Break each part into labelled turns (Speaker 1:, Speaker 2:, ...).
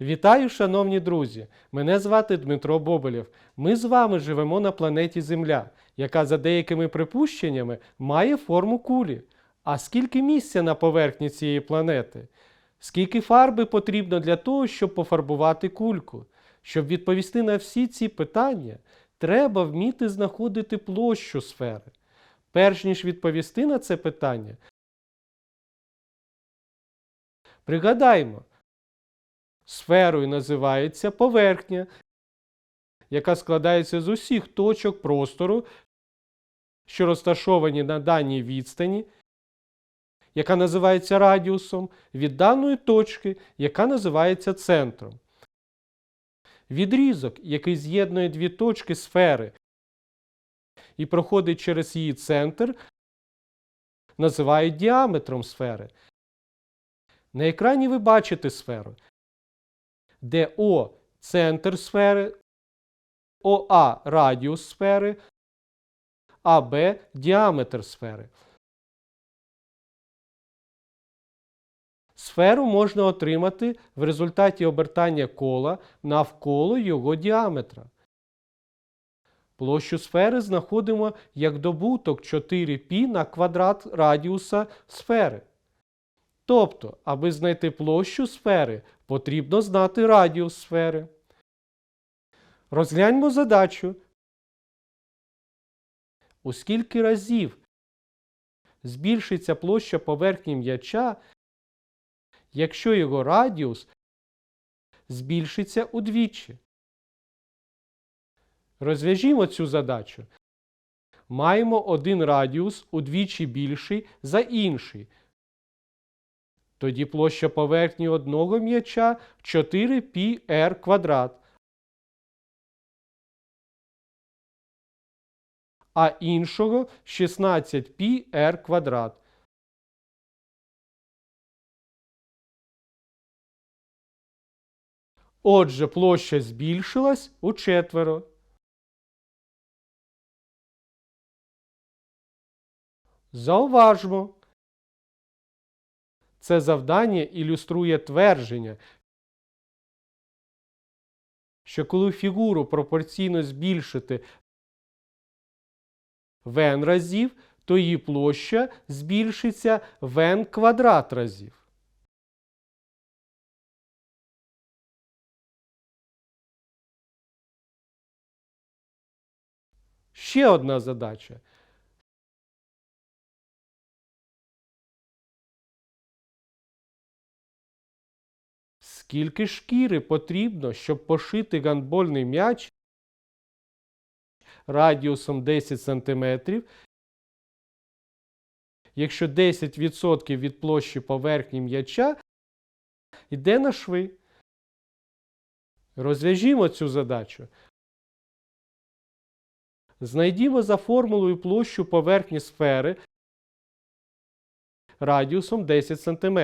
Speaker 1: Вітаю, шановні друзі! Мене звати Дмитро Боболєв. Ми з вами живемо на планеті Земля, яка за деякими припущеннями має форму кулі. А скільки місця на поверхні цієї планети? Скільки фарби потрібно для того, щоб пофарбувати кульку? Щоб відповісти на всі ці питання, треба вміти знаходити площу сфери. Перш ніж відповісти на це питання, пригадаймо, сферою називається поверхня, яка складається з усіх точок простору, що розташовані на даній відстані, яка називається радіусом, від даної точки, яка називається центром. Відрізок, який з'єднує дві точки сфери і проходить через її центр, називають діаметром сфери. На екрані ви бачите сферу, де О центр сфери, ОА радіус сфери, АБ діаметр сфери. Сферу можна отримати в результаті обертання кола навколо його діаметра. Площу сфери знаходимо як добуток 4π на квадрат радіуса сфери. Тобто, аби знайти площу сфери, потрібно знати радіус сфери. Розгляньмо задачу. У скільки разів збільшиться площа поверхні м'яча, якщо його радіус збільшиться удвічі. Розв'яжімо цю задачу. Маємо один радіус удвічі більший за інший. Тоді площа поверхні одного м'яча 4πr квадрат. А іншого 16πr квадрат. Отже, площа збільшилась у четверо. Зауважмо. Це завдання ілюструє твердження, що коли фігуру пропорційно збільшити в n разів, то її площа збільшиться в n квадрат разів. Ще одна задача. Скільки шкіри потрібно, щоб пошити гандбольний м'яч радіусом 10 см, якщо 10% від площі поверхні м'яча йде на шви? Розв'яжімо цю задачу. Знайдімо за формулою площу поверхні сфери радіусом 10 см.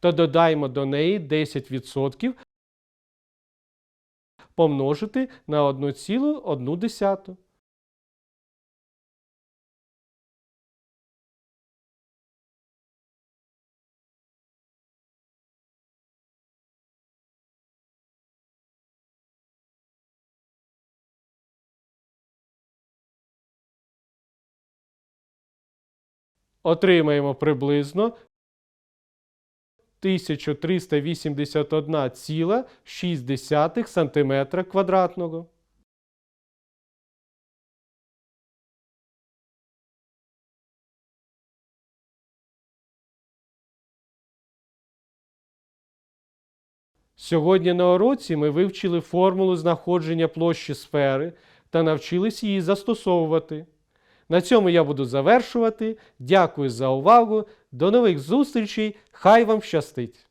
Speaker 1: Та додаємо до неї 10% помножити на 1,1. Отримаємо приблизно 1381,6 см квадратного. Сьогодні на уроці ми вивчили формулу знаходження площі сфери та навчились її застосовувати. На цьому я буду завершувати. Дякую за увагу. До нових зустрічей. Хай вам щастить!